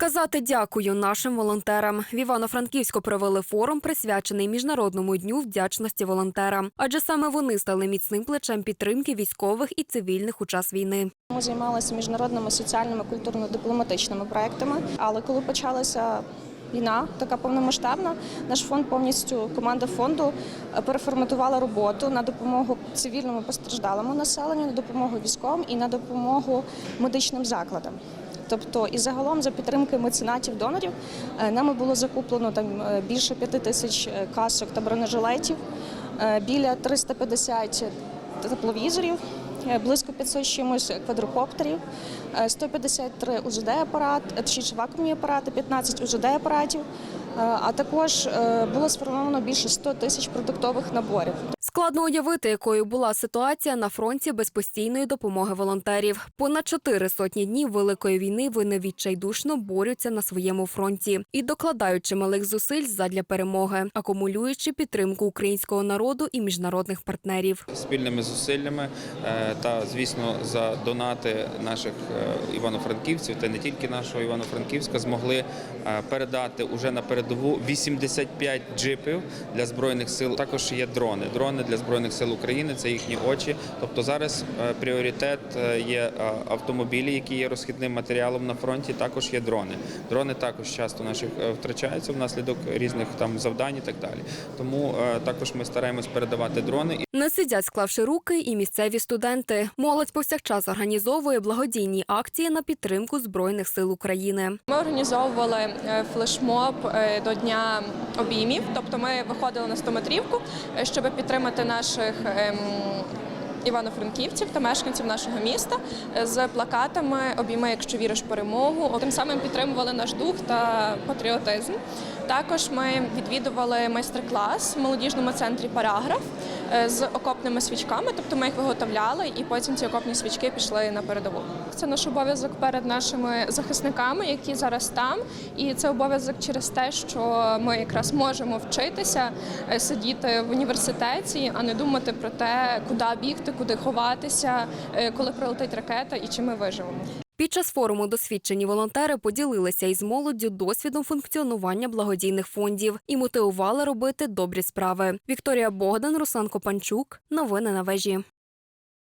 Сказати дякую нашим волонтерам. В Івано-Франківську провели форум, присвячений міжнародному дню вдячності волонтерам. Адже саме вони стали міцним плечем підтримки військових і цивільних у час війни. Ми займалися міжнародними соціальними культурно-дипломатичними проектами. Але коли почалася війна, така повномасштабна, наш фонд повністю команда фонду е, переформатувала роботу на допомогу цивільному постраждалому населенню, на допомогу військовим і на допомогу медичним закладам. Тобто, і загалом за підтримки меценатів донорів е, нами було закуплено там е, більше п'яти тисяч е, касок та бронежилетів, біля 350 тепловізорів, близько 500 з чимось квадрокоптерів, е, 153 УЗД-апарат, е, точніше вакуумні апарати, 15 УЗД-апаратів, е, а також було сформовано більше 100 тисяч продуктових наборів. Складно уявити, якою була ситуація на фронті без постійної допомоги волонтерів. Понад чотири сотні днів великої війни вони відчайдушно борються на своєму фронті і докладають чималих зусиль задля перемоги, акумулюючи підтримку українського народу і міжнародних партнерів. спільними зусиллями е, та, звісно, за донати наших е, івано-франківців та не тільки нашого івано-франківська змогли е, передати уже на передову 85 джипів для збройних сил. Також є дрони. Дрони для збройних сил України це їхні очі. Тобто зараз е, пріоритет е, є е, автомобілі, які є розхідним матеріалом на фронті. Також є дрони. Дрони також часто наших е, втрачаються внаслідок різних там завдань і так далі. Тому також ми стараємось передавати дрони. Не сидять, склавши руки, і місцеві студенти. Молодь повсякчас організовує благодійні акції на підтримку збройних сил України. Ми організовували флешмоб до дня обіймів. Тобто ми виходили на 100-метрівку, е, щоб підтримати наших. ем, Івано-франківців та мешканців нашого міста е, з плакатами Обійми, якщо віриш перемогу. Тим самим підтримували наш дух та патріотизм. Також ми відвідували майстер-клас в молодіжному центрі Параграф е, з окопними свічками. Тобто ми їх виготовляли, і потім ці окопні свічки пішли на передову. Це наш обов'язок перед нашими захисниками, які зараз там. І це обов'язок через те, що ми якраз можемо вчитися, е, сидіти в університеті, а не думати про те, куди бігти, куди ховатися, е, коли прилетить ракета і чи ми виживемо. Під час форуму досвідчені волонтери поділилися із молоддю досвідом функціонування благодійних фондів і мотивували робити добрі справи. Вікторія Богдан, Руслан Копанчук. Новини на вежі.